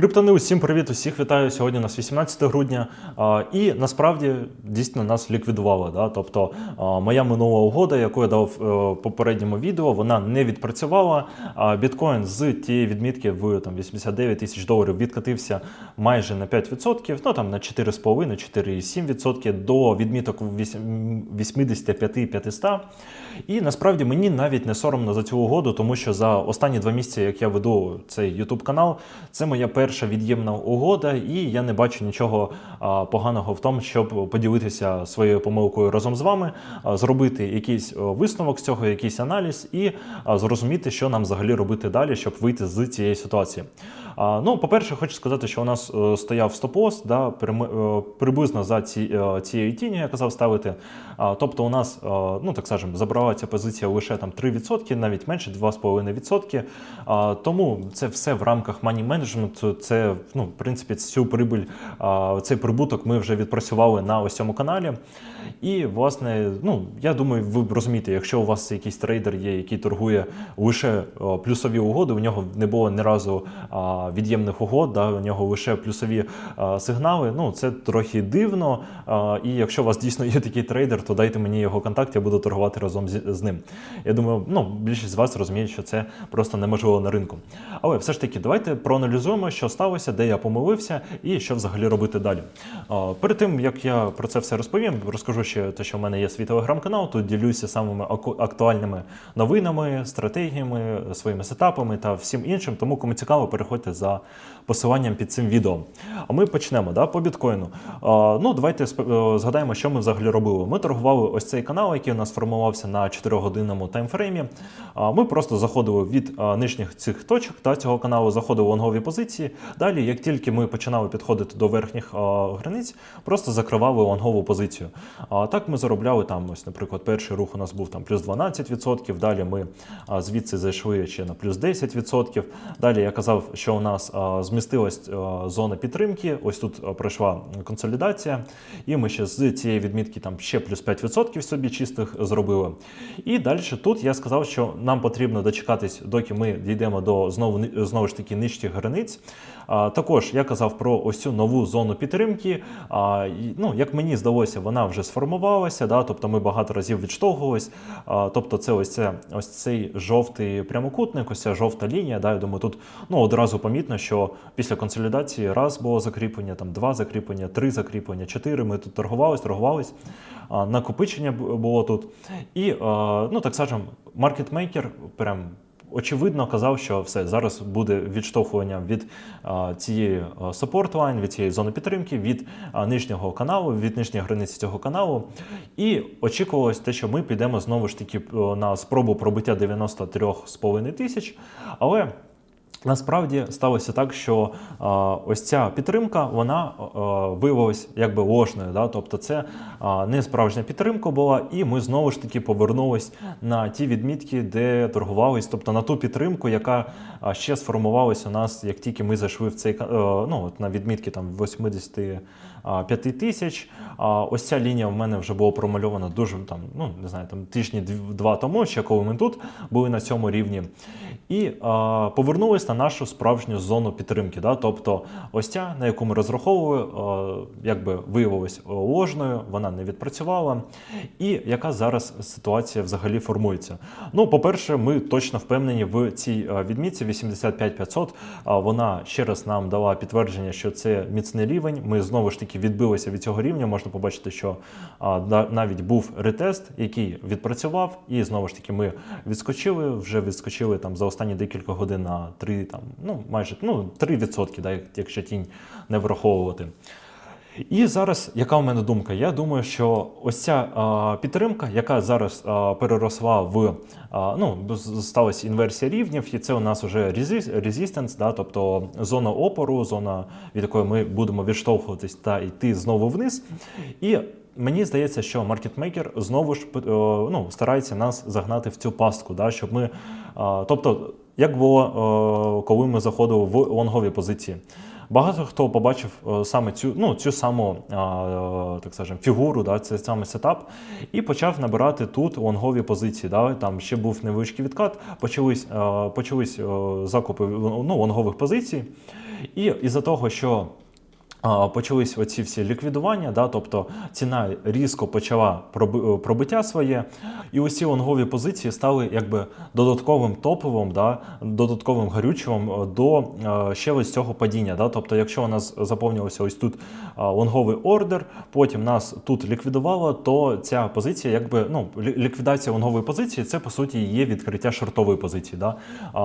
Криптони, усім привіт, усіх вітаю. Сьогодні у нас 18 грудня. І насправді дійсно нас ліквідували. Да? Тобто моя минула угода, яку я дав е, в попередньому відео, вона не відпрацювала. Біткоін з тієї відмітки в там 89 тисяч доларів відкатився майже на 5%, ну там на 4,5-4,7% до відміток 85-500. І насправді мені навіть не соромно за цю угоду, тому що за останні два місяці, як я веду цей YouTube канал, це моя перша від'ємна угода, і я не бачу нічого поганого в тому, щоб поділитися своєю помилкою разом з вами, зробити якийсь висновок з цього, якийсь аналіз, і зрозуміти, що нам взагалі робити далі, щоб вийти з цієї ситуації. Ну, по-перше, хочу сказати, що у нас е, стояв стоп-лосс, да, е, приблизно за ці, е, цією тінню, я казав ставити. Тобто, у нас, е, ну так скажемо, забрала ця позиція лише там 3%, навіть менше 2,5%. А, тому це все в рамках money management. Це, ну, в принципі, цю прибуль, цей прибуток ми вже відпрацювали на ось цьому каналі. І, власне, ну, я думаю, ви розумієте, якщо у вас якийсь трейдер є, який торгує лише плюсові угоди, у нього не було ні разу від'ємних угод, да, у нього лише плюсові сигнали. Ну, це трохи дивно. І якщо у вас дійсно є такий трейдер, то дайте мені його контакт, я буду торгувати разом з, ним. Я думаю, ну, більшість з вас розуміє, що це просто неможливо на ринку. Але все ж таки, давайте проаналізуємо, що сталося, де я помилився і що взагалі робити далі. Перед тим як я про це все розповім, розкажу ще те, що в мене є свій телеграм-канал. Тут ділюся самими актуальними новинами, стратегіями, своїми сетапами та всім іншим. Тому кому цікаво, переходьте за посиланням під цим відео. А ми почнемо да, по біткоїну. Ну, давайте е, згадаємо, що ми взагалі робили. Ми торгували ось цей канал, який у нас формувався на 4-годинному таймфреймі. Ми просто заходили від нижніх цих точок та цього каналу, заходили в лонгові позиції. Далі, як тільки ми починали підходити до верхніх а, границь, просто закривали лонгову позицію. А так ми заробляли там, ось, наприклад, перший рух у нас був там плюс 12%. Далі ми а, звідси зайшли ще на плюс 10%. Далі я казав, що у нас а, змістилась а, зона підтримки. Ось тут а, пройшла консолідація, і ми ще з цієї відмітки там ще плюс 5% собі чистих зробили. І далі тут я сказав, що нам потрібно дочекатись, доки ми дійдемо до знову знову ж таки нижчих границь. Також я казав про ось цю нову зону підтримки. Ну, як мені здалося, вона вже сформувалася. Да? Тобто ми багато разів відштовхувались. А, тобто, це ось це ось цей жовтий прямокутник, ось ця жовта лінія. Да? Я думаю, тут ну, одразу помітно, що після консолідації раз було закріплення, там два закріплення, три закріплення, чотири. Ми тут торгувались, торгувались. Накопичення було тут. І, ну так скажемо, маркетмейкер прям. Очевидно, казав, що все зараз буде відштовхування від цієї support line, від цієї зони підтримки, від нижнього каналу, від нижньої границі цього каналу. І очікувалось те, що ми підемо знову ж таки на спробу пробиття 93,5 тисяч. Але Насправді сталося так, що а, ось ця підтримка вона а, виявилась якби ложною. Да? Тобто це а, не справжня підтримка була, і ми знову ж таки повернулись на ті відмітки, де торгувались, тобто на ту підтримку, яка ще сформувалась у нас, як тільки ми зайшли в цей е, ну, от на відмітки там 85 тисяч. Ось ця лінія в мене вже була промальована дуже там, ну не знаю, там тижні два тому, ще коли ми тут були на цьому рівні. І а, повернулись на нашу справжню зону підтримки. Да? Тобто, ось ця, на яку ми розраховували, а, якби виявилась ложною, вона не відпрацювала. І яка зараз ситуація взагалі формується? Ну, по-перше, ми точно впевнені в цій а, відмітці 85500. А, Вона ще раз нам дала підтвердження, що це міцний рівень. Ми знову ж таки відбилися від цього рівня. Можна побачити, що навіть був ретест, який відпрацював, і знову ж таки ми відскочили, вже відскочили там за останні декілька годин на 3, там, ну майже ну, 3%, да, якщо тінь не враховувати. І зараз, яка у мене думка? Я думаю, що ось ця а, підтримка, яка зараз а, переросла в а, ну, сталася інверсія рівнів, і це у нас вже резистенс, да, тобто зона опору, зона, від якої ми будемо відштовхуватись та йти знову вниз. І Мені здається, що маркетмейкер знову ж е, ну, старається нас загнати в цю пастку, да, щоб ми. Тобто, як було, е, коли ми заходили в лонгові позиції. Багато хто побачив е, саме цю, ну, цю саму е, так скажем, фігуру, да, цей саме сетап, і почав набирати тут лонгові позиції. Да, там ще був невеличкий відкат, почались, е, почались е, закупи ну, лонгових позицій. І із-за того, що Почались оці всі ліквідування, да, тобто ціна різко почала е, пробиття своє, і усі лонгові позиції стали якби додатковим топливом, да, додатковим горючим е, до е, ще ось цього падіння. Да. Тобто, якщо у нас заповнювався ось тут лонговий ордер, потім нас тут ліквідувало, то ця позиція, якби ну ліквідація лонгової позиції, це по суті є відкриття шортової позиції. Да.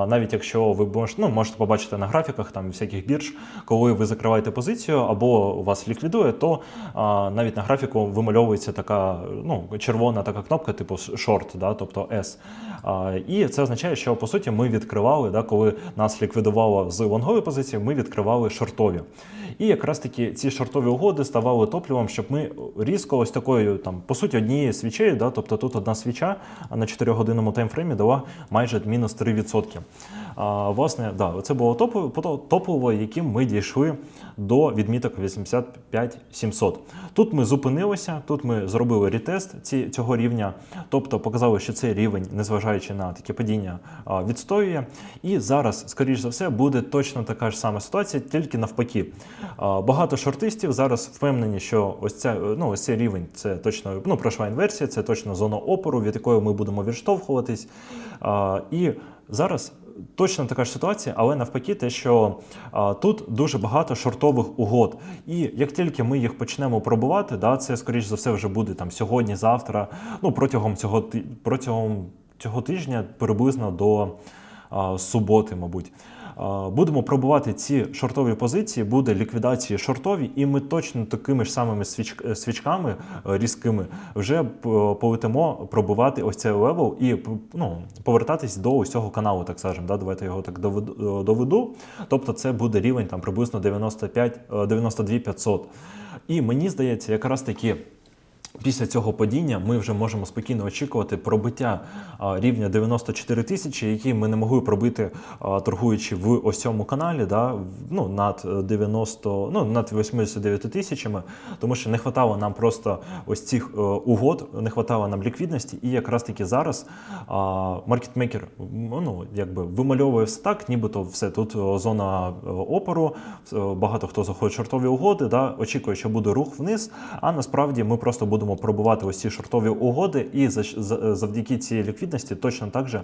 Навіть якщо ви можете, ну, можете побачити на графіках там всяких бірж, коли ви закриваєте позицію або вас ліквідує, то а, навіть на графіку вимальовується така ну, червона така кнопка, типу шорт, да, тобто S. А, і це означає, що по суті ми відкривали, да, коли нас ліквідувало з лонгової позиції, ми відкривали шортові. І якраз таки ці шортові угоди ставали топливом, щоб ми різко ось такою, там, по суті, однією свічею, да, тобто тут одна свіча на 4-годинному таймфреймі дала майже мінус 3%. А, власне, да, це було топово, яким ми дійшли до відміток 85-700. Тут ми зупинилися, тут ми зробили ретест ці, цього рівня, тобто показали, що цей рівень, незважаючи на таке падіння, відстоює. І зараз, скоріш за все, буде точно така ж сама ситуація, тільки навпаки. Багато шортистів зараз впевнені, що ось ця, ну, ось цей рівень це точно ну, прошла інверсія, це точно зона опору, від якої ми будемо відштовхуватись. І зараз точно така ж ситуація, але навпаки, те, що а, тут дуже багато шортових угод. І як тільки ми їх почнемо пробувати, да, це скоріш за все вже буде там сьогодні, завтра, ну протягом цього протягом цього тижня, приблизно до а, суботи, мабуть. Будемо пробувати ці шортові позиції, буде ліквідація шортові, і ми точно такими ж самими е, свічками е, різкими вже полетимо пробувати ось цей левел і ну, повертатись до ось цього каналу, так скажемо. Да? Давайте його так доведу. доведу. Тобто це буде рівень там приблизно 95, е, 92 500. І мені здається, якраз таки. Після цього падіння ми вже можемо спокійно очікувати пробиття рівня 94 тисячі, який ми не могли пробити, торгуючи в ось цьому каналі, да, ну, над е, 90, ну, над 89 тисячами, тому що не хватало нам просто ось цих е, угод, не хватало нам ліквідності, і якраз таки зараз маркетмейкер ну, якби вимальовує все так, нібито все тут е, зона е, опору, е, багато хто заходить шортові угоди, да, очікує, що буде рух вниз, а насправді ми просто будемо пробувати ось ці шортові угоди і за- завдяки цій ліквідності точно так же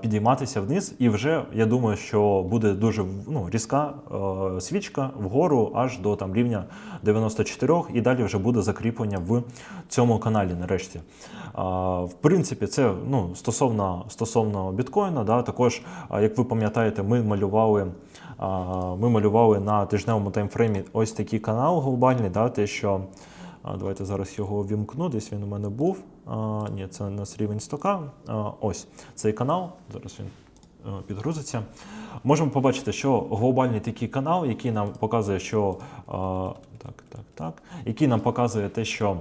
підійматися вниз. І вже я думаю, що буде дуже ну, різка е, свічка вгору аж до там рівня 94, і далі вже буде закріплення в цьому каналі нарешті. В принципі, це ну, стосовно, стосовно біткоїна, да, також, як ви пам'ятаєте, ми малювали. Ми малювали на тижневому таймфреймі ось такий канал глобальний, да, те, що Давайте зараз його вімкну. Десь він у мене був. Ні, це у нас рівень стока. Ось цей канал. Зараз він е, підгрузиться. Можемо побачити, що глобальний такий канал, який нам показує, що так, так, так, який нам показує те, що.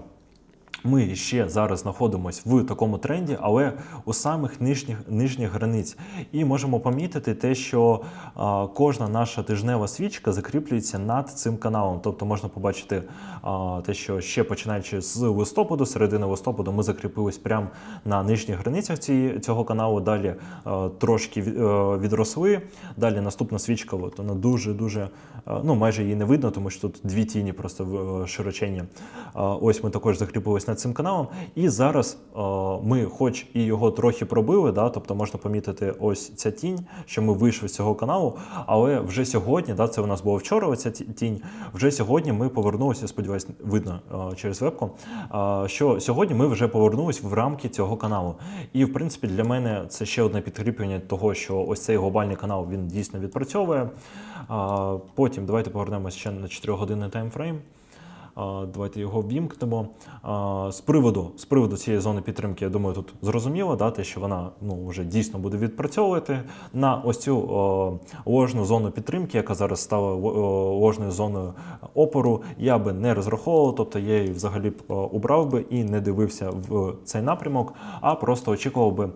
Ми ще зараз знаходимося в такому тренді, але у самих нижніх нижніх границь. І можемо помітити те, що а, кожна наша тижнева свічка закріплюється над цим каналом. Тобто можна побачити а, те, що ще починаючи з листопаду, середини листопаду, ми закріпились прямо на нижніх границях цієї, цього каналу. Далі а, трошки від- е, відросли. Далі наступна свічка, от вона дуже дуже ну майже її не видно, тому що тут дві тіні просто е. А, Ось ми також закріпились над цим каналом. І зараз е, ми, хоч і його трохи пробили, да, тобто можна помітити ось ця тінь, що ми вийшли з цього каналу. Але вже сьогодні, да, це у нас було вчора, оця тінь. Вже сьогодні ми повернулися, сподіваюсь, видно е, через вебку. е, Що сьогодні ми вже повернулись в рамки цього каналу. І в принципі для мене це ще одне підкріплення того, що ось цей глобальний канал він дійсно відпрацьовує. Потім давайте повернемося ще на 4 годинний таймфрейм. Давайте його ввімкнемо. З приводу, з приводу цієї зони підтримки, я думаю, тут зрозуміло, да, те, що вона ну, вже дійсно буде відпрацьовувати на ось цю ложну зону підтримки, яка зараз стала ложною зоною опору. Я би не розраховував, тобто я її взагалі б убрав би і не дивився в цей напрямок, а просто очікував би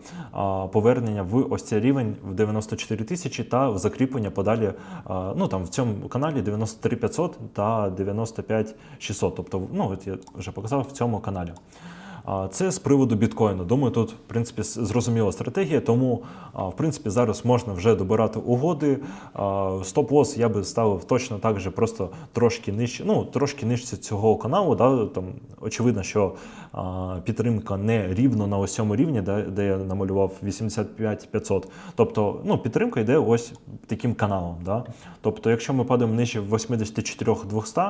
повернення в ось цей рівень в 94 тисячі та в закріплення подалі. Ну там в цьому каналі 93 500 та 95 600. Тобто, ну от я вже показав в цьому каналі. Це з приводу біткоїну. Думаю, тут в принципі зрозуміла стратегія, тому в принципі зараз можна вже добирати угоди. Стоп-лосс я би ставив точно так же, просто трошки нижче, ну трошки нижче цього каналу. Да, там очевидно, що підтримка не рівно на ось цьому рівні, да, де я намалював 85 500. Тобто, ну підтримка йде ось таким каналом. Да. Тобто, якщо ми падаємо нижче 84 200,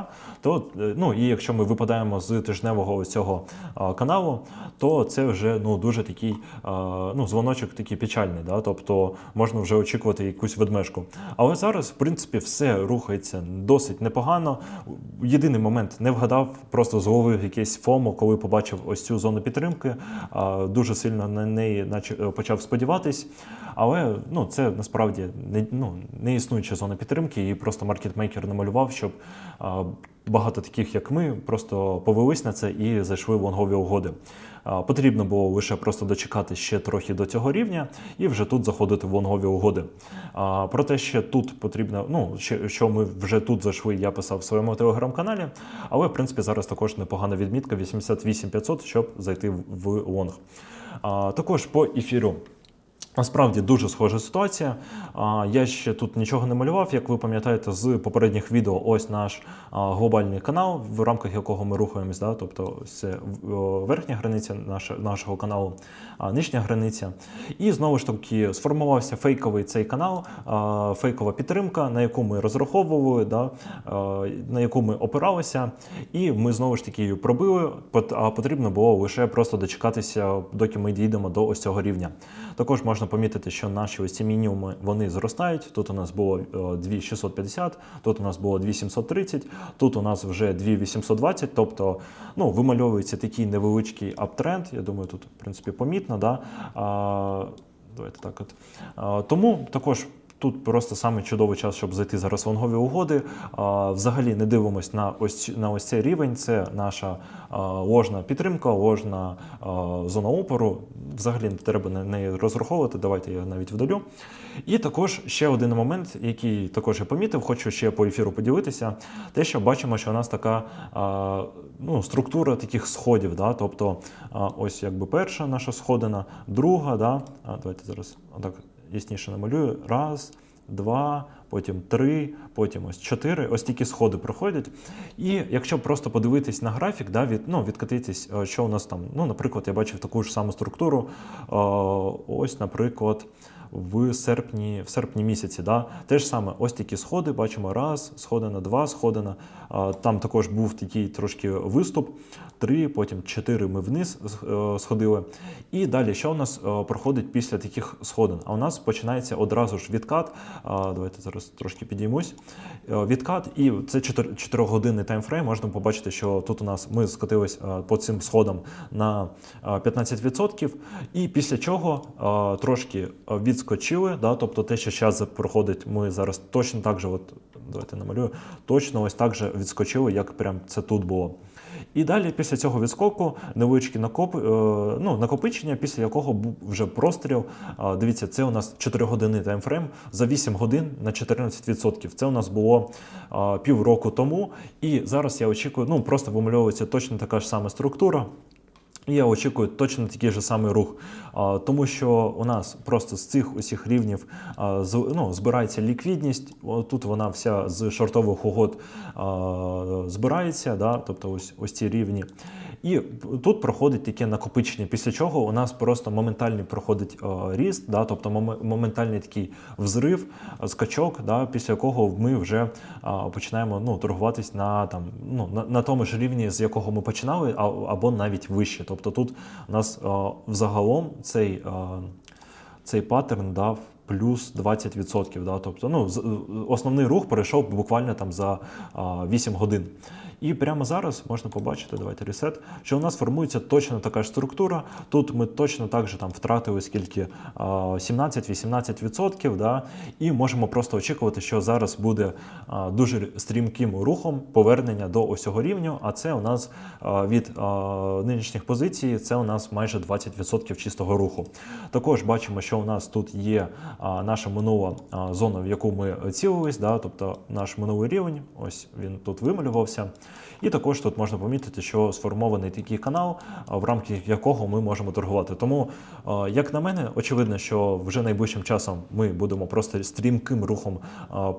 то е, ну і якщо ми випадаємо з тижневого цього а, каналу, то це вже ну дуже такий а, ну дзвоночок такий печальний. Да? Тобто можна вже очікувати якусь ведмежку. Але зараз, в принципі, все рухається досить непогано. Єдиний момент не вгадав, просто зловив якесь ФОМО, коли побачив ось цю зону підтримки. а, Дуже сильно на неї е, почав сподіватись. Але ну це насправді не ну не існуюча зона підтримки, і просто маркетмейкер намалював, щоб багато таких, як ми, просто повелись на це і зайшли в лонгові угоди. Потрібно було лише просто дочекати ще трохи до цього рівня і вже тут заходити в лонгові угоди. Проте ще тут потрібно, ну що ми вже тут зайшли, я писав в своєму телеграм-каналі. Але в принципі зараз також непогана відмітка 88500, щоб зайти в лонг. Також по ефіру. Насправді дуже схожа ситуація. Я ще тут нічого не малював. Як ви пам'ятаєте з попередніх відео, ось наш глобальний канал, в рамках якого ми рухаємось. Да? Тобто це верхня границя нашого каналу, нижня границя. І знову ж таки сформувався фейковий цей канал, фейкова підтримка, на яку ми розраховували, да? на яку ми опиралися, і ми знову ж таки її пробили. А потрібно було лише просто дочекатися, доки ми дійдемо до ось цього рівня. Також можна помітити, що наші ось ці мінімуми вони зростають. Тут у нас було е, 2650, тут у нас було 2730, тут у нас вже 2820, тобто ну, вимальовується такий невеличкий аптренд. Я думаю, тут в принципі помітно. Да? А, давайте так от. Тому також. Тут просто саме чудовий час, щоб зайти зараз в лонгові угоди. Взагалі не дивимось на ось на ось цей рівень. Це наша ложна підтримка, ложна зона опору. Взагалі не треба на неї розраховувати. Давайте я навіть вдалю. І також ще один момент, який також я помітив, хочу ще по ефіру поділитися. Те, що бачимо, що у нас така ну, структура таких сходів. Да? Тобто, ось якби перша наша сходина, друга. Да? А, давайте зараз отак ясніше намалюю. Раз, два, потім три, потім ось чотири. Ось такі сходи проходять. І якщо просто подивитись на графік, да, від, ну, відкатитись, е, що у нас там. Ну, наприклад, я бачив таку ж саму структуру. е, Ось, наприклад. В серпні, в серпні місяці, да, те ж саме, ось такі сходи, бачимо раз, сходина, два, сходина. Там також був такий трошки виступ, три, потім чотири ми вниз е, сходили. І далі, що у нас е, проходить після таких сходин? А у нас починається одразу ж відкат. Давайте зараз трошки підіймусь. Е, Відкат, і це 4-годинний таймфрейм. Можна побачити, що тут у нас ми скотились по цим сходам на е, 15%. І після чого трошки е, відскочили. Да, тобто те, що зараз проходить, ми зараз точно так же, от, давайте намалюю, точно ось так же відскочили, як прям це тут було. І далі після цього відскоку невеличкі накоп, е, ну, накопичення, після якого був вже простріл. Дивіться, це у нас 4-годинний таймфрейм за 8 годин на 14%. Це у нас було півроку тому. І зараз я очікую, ну просто вимальовується точно така ж сама структура. Я очікую точно такий же самий рух, тому що у нас просто з цих усіх рівнів ну, збирається ліквідність. Тут вона вся з шортових угод збирається, да? тобто ось, ось ці рівні. І тут проходить таке накопичення, після чого у нас просто моментальний проходить ріст, да? тобто моментальний такий взрив, скачок, да? після якого ми вже починаємо ну, торгуватись на, там, ну, на, на тому ж рівні, з якого ми починали, або навіть вище. Тобто тут у нас а, взагалом цей, а, цей паттерн дав плюс 20%. Да? Тобто, ну, основний рух перейшов буквально там за 8 годин. І прямо зараз можна побачити, давайте ресет, що у нас формується точно така ж структура. Тут ми точно так же там втратили скільки 17-18%, да? і можемо просто очікувати, що зараз буде дуже стрімким рухом повернення до ось цього рівню. А це у нас від нинішніх позицій, це у нас майже 20% чистого руху. Також бачимо, що у нас тут є наша минула зона, в яку ми цілились, да, тобто наш минулий рівень, ось він тут вималювався. І також тут можна помітити, що сформований такий канал, в рамках якого ми можемо торгувати. Тому, як на мене, очевидно, що вже найближчим часом ми будемо просто стрімким рухом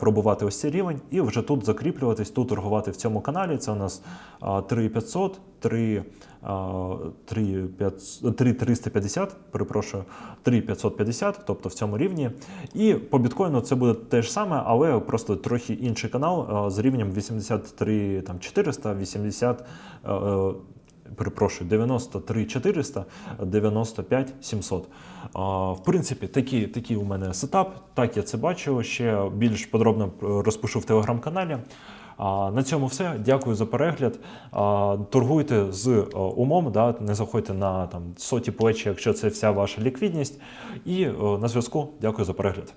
пробувати ось цей рівень, і вже тут закріплюватись, тут торгувати в цьому каналі. Це у нас а, 3500, 3, 3500, 3350, перепрошую, 3550, тобто в цьому рівні. І по біткоїну це буде те ж саме, але просто трохи інший канал з рівнем 83 там, 400, 80. е, Перепрошую, 93 400, 95 700. В принципі, такий, такий у мене сетап. Так я це бачу. Ще більш подробно розпишу в телеграм-каналі. На цьому все. Дякую за перегляд. Торгуйте з е, умом, да, не заходьте на там, соті плечі, якщо це вся ваша ліквідність. І е, на зв'язку. Дякую за перегляд.